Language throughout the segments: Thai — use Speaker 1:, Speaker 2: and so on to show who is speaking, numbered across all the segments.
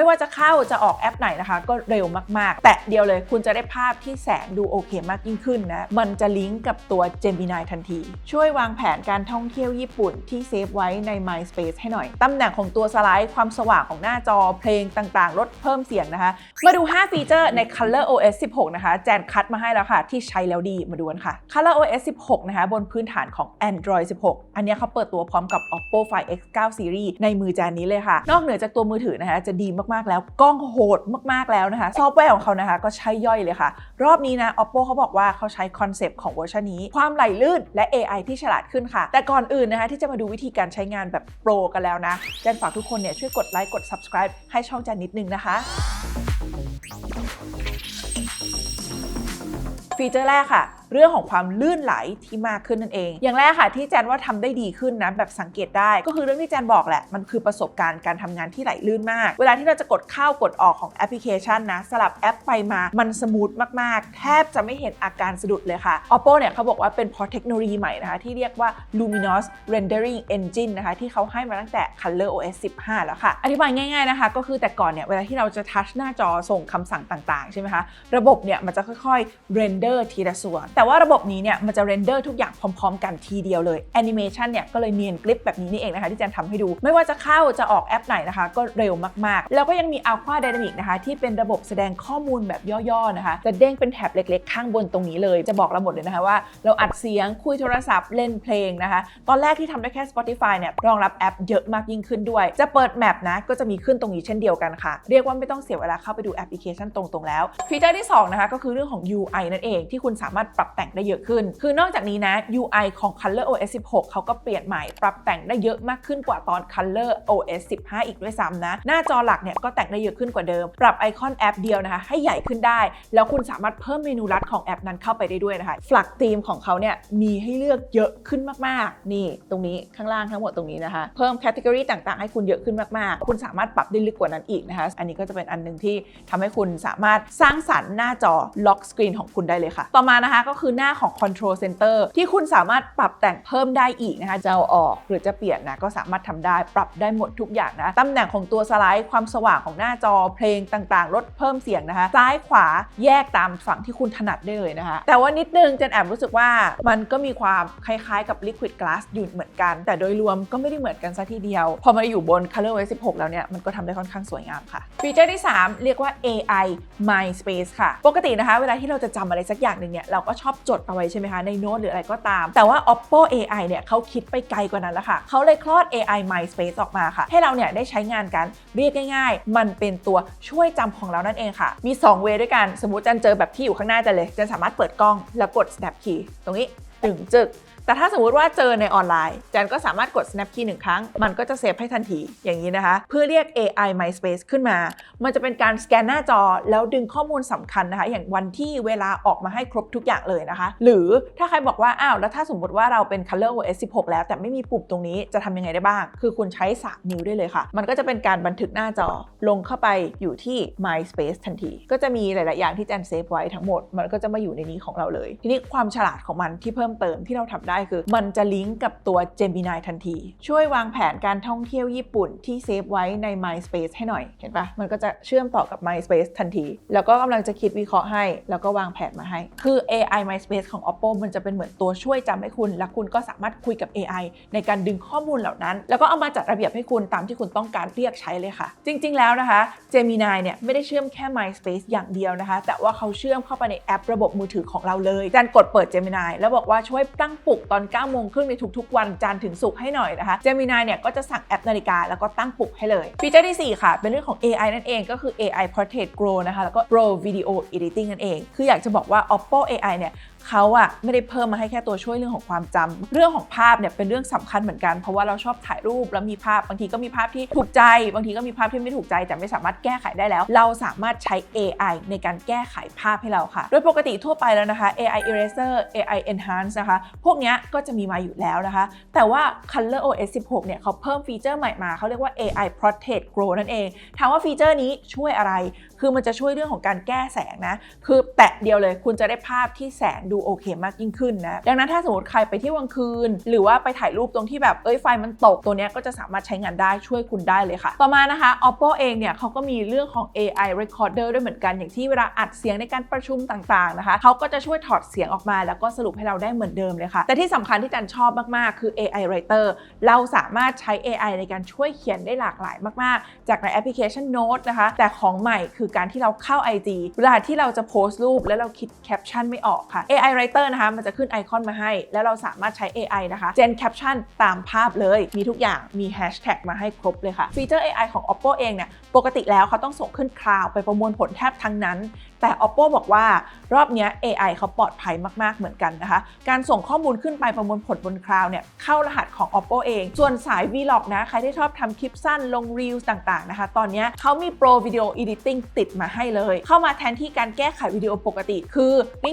Speaker 1: ไม่ว่าจะเข้าจะออกแอปไหนนะคะ ก็เร็วมากๆ แต่เดียวเลยคุณจะได้ภาพที่แสงดูโอเคมากยิ่งขึ้นนะ มันจะลิงก์กับตัว Gemini ทันที ช่วยวางแผนการท่องเที่ยวญี่ปุ่นที่เซฟไว้ใน MySpace ให้หน่อย ตำแหน่งของตัวสไลด์ความสว่างของหน้าจอเพลงต่างๆ ลดเพิ่มเสียงนะคะ มาดู 5 ฟีเจอร์ใน Color OS 16 นะคะ แจนคัดมาให้แล้วค่ะ ที่ใช้แล้วดีมาดูกันค่ะ Color OS 16 นะคะ บนพื้นฐานของ Android 16 อันนี้เขาเปิดตัวพร้อมกับ Oppo Find X9 Series ในมือแจนนี้เลยค่ะ นอกเหนือจากตัวมือถือนะคะจะดีมากๆ แล้วกล้องโหดมากๆแล้วนะคะ ซอฟต์แวร์ของเขานะคะ ก็ใช้ย่อยเลยค่ะ รอบนี้นะ Oppo เขาบอกว่าเขาใช้คอนเซปต์ของเวอร์ชันนี้ ความไหลลื่นและ AI ที่ฉลาดขึ้นค่ะ แต่ก่อนอื่นนะคะ ที่จะมาดูวิธีการใช้งานแบบโปรกันแล้วนะแจนฝากทุกคนเนี่ยช่วยกดไลค์กด subscribe ให้ช่องแจนนิดนึงนะคะฟีเจอร์แรกค่ะ เรื่องของความลื่นไหลที่มากขึ้นนั่นเอง อย่างแรกค่ะที่แจนว่าทำได้ดีขึ้นนะแบบสังเกตได้ ก็คือเรื่องที่แจนบอกแหละมันคือประสบการณ์การทำงานที่ไหลลื่นมาก เวลาที่เราจะกดเข้ากดออกของแอปพลิเคชันนะสลับแอปไปมามันสมูทมากๆ แทบจะไม่เห็นอาการสะดุดเลยค่ะ Oppo เนี่ยเขาบอกว่าเป็นเพราะเทคโนโลยีใหม่นะคะที่เรียกว่า Luminous Rendering Engine นะคะที่เขาให้มาตั้งแต่ Color OS 15 แล้วค่ะ อธิบายง่ายๆนะคะ ก็คือแต่ก่อนเนี่ยเวลาที่เราจะทัชหน้าจอส่งคำสั่งต่างๆใช่ไหมคะระบบเนี่ยมันจะค่อยๆ render ทีละส่วนแต่ว่าระบบนี้เนี่ยมันจะ render ทุกอย่างพร้อม ๆ กันทีเดียวเลย Animation เนี่ยก็เลยเนียนกริปแบบนี้นี่เองนะคะ ที่แจนทำให้ดู ไม่ว่าจะเข้าจะออกแอปไหนนะคะ ก็เร็วมากๆ แล้วก็ยังมี Alpha Dynamic นะคะ ที่เป็นระบบแสดงข้อมูลแบบย่อๆนะคะ จะเด้งเป็นแถบเล็กๆ ข้างบนตรงนี้เลย จะบอกเราหมดเลยนะคะว่า เราอัดเสียงคุยโทรศัพท์เล่นเพลงนะคะ ตอนแรกที่ทำได้แค่ Spotify เนี่ยรองรับแอปเยอะมากยิ่งขึ้นด้วย จะเปิดแมปนะก็จะมีขึ้นตรงนี้เช่นเดียวกันค่ะ เรียกว่าไม่ต้องเสียเวลาเข้าไปดูแอปพลิเคชันตรงๆแล้ว ฟีเจอร์ที่สองนะคะก็คือเรื่องของ UI นั่นเองที่คุณสามารถปรับแต่งได้เยอะขึ้น คือนอกจากนี้นะ UI ของ Color OS 16 เขาก็เปลี่ยนใหม่ปรับแต่งได้เยอะมากขึ้นกว่าตอน Color OS 15 อีกด้วยซ้ำนะ หน้าจอหลักเนี่ยก็แต่งได้เยอะขึ้นกว่าเดิม ปรับไอคอนแอปเดียวนะคะ ให้ใหญ่ขึ้นได้ แล้วคุณสามารถเพิ่มเมนูลัดของแอปนั้นเข้าไปได้ด้วยนะคะฟลักธีมของเขาเนี่ยมีให้เลือกเยอะขึ้นมากๆ นี่ตรงนี้ข้างล่างทั้งหมดตรงนี้นะคะ เพิ่มแคตตากรีต่างๆ ให้คุณเยอะขึ้นมากๆ คุณสามารถปรับได้ลึกกว่านั้นอีกนะคะ อันนี้ก็จะเป็นอันหนึ่งที่ทำให้คุณสามารถสร้างสรรค์หน้าจอล็อกสกรีนของคุณได้เลยค่ะ ต่อมานะคะก็คือหน้าของ Control Center ที่คุณสามารถปรับแต่งเพิ่มได้อีกนะคะจะเอาออกหรือจะเปลี่ยนนะก็สามารถทำได้ปรับได้หมดทุกอย่างนะตำแหน่งของตัวสไลด์ความสว่างของหน้าจอเพลงต่างๆ ลดเพิ่มเสียงนะคะ ซ้ายขวาแยกตามฝั่งที่คุณถนัดได้เลยนะคะ แต่ว่านิดนึงเจนแอบรู้สึกว่ามันก็มีความคล้ายๆกับ Liquid Glass อยู่เหมือนกัน แต่โดยรวมก็ไม่ได้เหมือนกันซะทีเดียว พอมาอยู่บน Color OS 16 แล้วเนี่ย มันก็ทำได้ค่อนข้างสวยงามค่ะฟีเจอร์ที่ 3 เรียกว่า AI My Space ค่ะ ปกตินะคะ เวลาที่เราจะจำอะไรสักอย่างหนึ่งเนี่ยเราก็ชอบจดเอาไว้ใช่ไหมคะในโน้ตหรืออะไรก็ตาม แต่ว่า Oppo AI เนี่ยเขาคิดไปไกลกว่านั้นแล้วค่ะเขาเลยคลอด AI My Space ออกมาค่ะ ให้เราเนี่ยได้ใช้งานกันเรียกง่าย ๆ มันเป็นตัวช่วยจำของเรานั่นเองค่ะ มี 2 เวด้วยกัน สมมติจันเจอแบบที่อยู่ข้างหน้าจันเลยจันสามารถเปิดกล้องแล้วกด snap key ตรงนี้ตึงจึก แต่ถ้าสมมุติว่าเจอในออนไลน์แจนก็สามารถกด snap key หนึ่งครั้ง มันก็จะเซฟให้ทันทีอย่างนี้นะคะ เพื่อเรียก AI My Space ขึ้นมา มันจะเป็นการสแกนหน้าจอแล้วดึงข้อมูลสำคัญนะคะ อย่างวันที่เวลาออกมาให้ครบทุกอย่างเลยนะคะ หรือถ้าใครบอกว่า อ้าว แล้วถ้าสมมติว่าเราเป็น Color OS 16 แล้วแต่ไม่มีปุ่มตรงนี้จะทำยังไงได้บ้าง คือคุณใช้ส3นิ้วได้เลยค่ะ มันก็จะเป็นการบันทึกหน้าจอลงเข้าไปอยู่ที่ My Space ทันที ก็จะมีหลาย ๆ อย่างที่แจนเซฟไว้ทั้งหมด มันก็จะมาอยู่ในนี้ของเราเลย ทีนี้ความฉลาดของมันที่เพิ่มเติมที่เราทำได้คือ มันจะลิงก์กับตัว Gemini ทันที ช่วยวางแผนการท่องเที่ยวญี่ปุ่นที่เซฟไว้ใน MySpace ให้หน่อย เห็นปะมันก็จะเชื่อมต่อกับ MySpace ทันที แล้วก็กำลังจะคิดวิเคราะห์ให้ แล้วก็วางแผนมาให้ คือ AI MySpace ของ Oppo มันจะเป็นเหมือนตัวช่วยจำให้คุณ และคุณก็สามารถคุยกับ AI ในการดึงข้อมูลเหล่านั้น แล้วก็เอามาจัดระเบียบให้คุณตามที่คุณต้องการเรียกใช้เลยค่ะ จริง ๆ แล้วนะคะ Gemini เนี่ยไม่ได้เชื่อมแค่ MySpace อย่างเดียวนะคะ แต่ว่าเขาเชื่อมเข้าไปในแอประบบมือถือของเราเลยจันกดเปิด Gemini แล้วบอกว่าช่วยตั้งปลุกตอน9โมงครึ่งในทุกๆ วันจันทร์ถึงศุกร์ให้หน่อยนะคะเจมินายเนี่ยก็จะสั่งแอปนาฬิกาแล้วก็ตั้งปลุกให้เลย ฟีเจอร์ที่ 4 ค่ะ เป็นเรื่องของ AI นั่นเองก็คือ AI Portrait Grow นะคะแล้วก็ Pro Video Editing นั่นเอง คืออยากจะบอกว่า Oppo AI เนี่ย เขาอะไม่ได้เพิ่มมาให้แค่ตัวช่วยเรื่องของความจำเรื่องของภาพเนี่ยเป็นเรื่องสำคัญเหมือนกันเพราะว่าเราชอบถ่ายรูปแล้วมีภาพบางทีก็มีภาพที่ถูกใจ บางทีก็มีภาพที่ไม่ถูกใจแต่ไม่สามารถแก้ไขได้แล้ว เราสามารถใช้ AI ในการแก้ไขภาพให้เราค่ะ โดยปกติทั่วไปแล้วนะคะ AI Eraser AI Enhance นะคะ พวกนี้ก็จะมีมาอยู่แล้วนะคะ แต่ว่า Color OS 16 เนี่ยเขาเพิ่มฟีเจอร์ใหม่มาเขาเรียกว่า AI Portrait Grow นั่นเอง ถามว่าฟีเจอร์นี้ช่วยอะไร คือมันจะช่วยเรื่องของการแก้แสงนะ คือแตะเดียวเลยคุณจะได้ภาพที่แสงดูโอเคมากยิ่งขึ้นนะดังนั้นถ้าสมมติใครไปเที่ยวกลางคืน หรือว่าไปถ่ายรูปตรงที่แบบเอ้ยไฟมันตกตัวนี้ก็จะสามารถใช้งานได้ช่วยคุณได้เลยค่ะ ต่อมานะคะ oppo เองเนี่ยเขาก็มีเรื่องของ AI recorder ด้วยเหมือนกันอย่างที่เวลาอัดเสียงในการประชุมต่างๆนะคะเขาก็จะช่วยถอดเสียงออกมา แล้วก็สรุปให้เราได้เหมือนเดิมเลยค่ะ แต่ที่สำคัญที่จันชอบมากๆ คือ AI writer เราสามารถใช้ AI ในการช่วยเขียนได้หลากหลายมากๆ จากในแอปพลิเคชัน Note นะคะ แต่ของใหม่คือการที่เราเข้า IG เวลาที่เราจะโพสต์รูปแล้วเราคิดแคปชั่นไม่ออกค่ะ AI writer นะคะ มันจะขึ้นไอคอนมาให้ แล้วเราสามารถใช้ AI นะคะ gen caption ตามภาพเลย มีทุกอย่าง มี hashtag มาให้ครบเลยค่ะ ฟีเจอร์ AI ของ oppo เองเนี่ย ปกติแล้วเขาต้องส่งขึ้นคลาวไปประมวลผลแทบทั้งนั้น แต่ oppo บอกว่ารอบนี้ AI เขาปลอดภัยมาก ๆ เหมือนกันนะคะ การส่งข้อมูลขึ้นไปประมวลผลบนคลาวเนี่ย เข้ารหัสของ oppo เอง ส่วนสาย vlog นะ ใครที่ชอบทำคลิปสั้น ลง reels ต่าง ๆ นะคะ ตอนนี้เขามี pro video editing ติดมาให้เลย เข้ามาแทนที่การแก้ไขวิดีโอปกติ คือ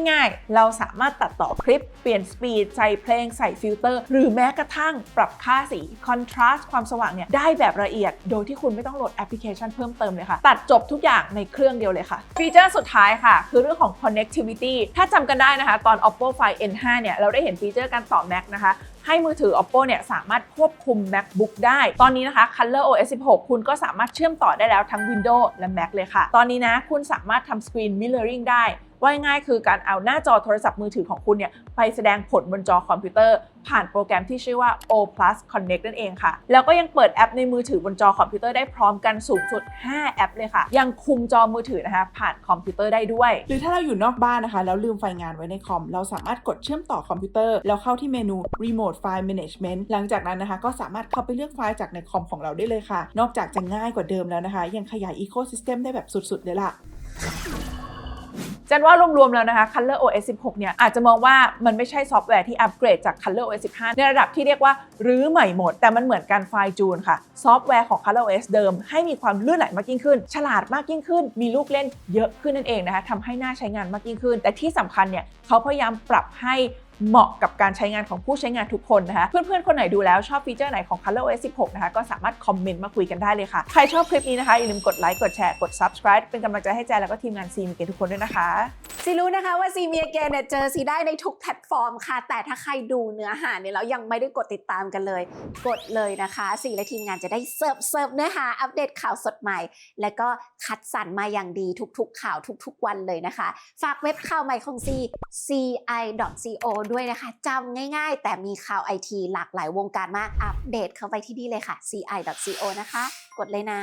Speaker 1: ง่ายๆเราสามารถตัดต่อคลิป เปลี่ยนสปีดใส่เพลงใส่ฟิลเตอร์ หรือแม้กระทั่งปรับค่าสี contrast ความสว่างเนี่ยได้แบบละเอียด โดยที่คุณไม่ต้องโหลดแอปพลิเคชันเพิ่มเติมเลยค่ะ ตัดจบทุกอย่างในเครื่องเดียวเลยค่ะ ฟีเจอร์สุดท้ายค่ะ คือเรื่องของ connectivity ถ้าจำกันได้นะคะ ตอน oppo find n5 เนี่ยเราได้เห็นฟีเจอร์การต่อ Mac นะคะให้มือถือ oppo เนี่ยสามารถควบคุม macbook ได้ ตอนนี้นะคะ color os 16 คุณก็สามารถเชื่อมต่อได้แล้วทั้ง windows และ mac เลยค่ะ ตอนนี้นะคุณสามารถทำ screen mirroring ได้ ว่าง่ายคือการเอาหน้าจอโทรศัพท์มือถือของคุณเนี่ยไปแสดงผลบนจอคอมพิวเตอร์ ผ่านโปรแกรมที่ชื่อว่า O Plus Connect นั่นเองค่ะ แล้วก็ยังเปิดแอปในมือถือบนจอคอมพิวเตอร์ได้พร้อมกันสูงสุด 5 แอปเลยค่ะ ยังคุมจอมือถือนะคะ ผ่านคอมพิวเตอร์ได้ด้วย
Speaker 2: หรือถ้าเราอยู่นอกบ้านนะคะ แล้วลืมไฟงานไว้ในคอม เราสามารถกดเชื่อมต่อคอมพิวเตอร์ แล้วเข้าที่เมนู Remote File Management หลังจากนั้นนะคะ ก็สามารถเข้าไปเลือกไฟล์จากในคอมของเราได้เลยค่ะ นอกจากจะง่ายกว่าเดิมแล้วนะคะ ยังขยาย Ecosystem ได้แบบสุดๆเลยล่ะ
Speaker 1: จันว่ารวมๆแล้วนะคะ Color OS 16 เนี่ยอาจจะมองว่ามันไม่ใช่ซอฟต์แวร์ที่อัปเกรดจาก Color OS 15 ในระดับที่เรียกว่ารื้อใหม่หมด แต่มันเหมือนการไฟจูนค่ะ ซอฟต์แวร์ของ Color OS เดิม ให้มีความลื่นไหลมากยิ่งขึ้น ฉลาดมากยิ่งขึ้น มีลูกเล่นเยอะขึ้นนั่นเองนะคะทำให้น่าใช้งานมากยิ่งขึ้น แต่ที่สำคัญเนี่ยเขาพยายามปรับให้ เหมาะกับการใช้งานของผู้ใช้งานทุกคนนะคะ เพื่อนๆ คนไหนดูแล้วชอบฟีเจอร์ไหนของ Color OS 16 นะคะ ก็สามารถคอมเมนต์มาคุยกันได้เลยค่ะ ใครชอบคลิปนี้นะคะ อย่าลืมกดไลค์ กดแชร์ กด subscribe เป็นกำลังใจให้แจนแล้วก็ทีมงานซีมเกทุกคนด้วยนะคะ
Speaker 3: ซีรู้นะคะว่าซีเมียเกนเนี่ยเจอซีได้ในทุกแพลตฟอร์มค่ะ แต่ถ้าใครดูเนื้อหาเนี่ยแล้วยังไม่ได้กดติดตามกันเลย กดเลยนะคะซีและทีมงานจะได้เสิร์ฟเสิร์ฟเนื้อหาอัปเดตข่าวสดใหม่ และก็คัดสรรมาอย่างดีทุกๆ ข่าวทุกๆ วันเลยนะคะ ฝากเว็บข่าวใหม่ของซี ci.co ด้วยนะคะจำง่ายๆ แต่มีข่าวไอทีหลากหลายวงการมากอัปเดตเข้าไปที่นี่เลยค่ะ ci.co นะคะ กดเลยนะ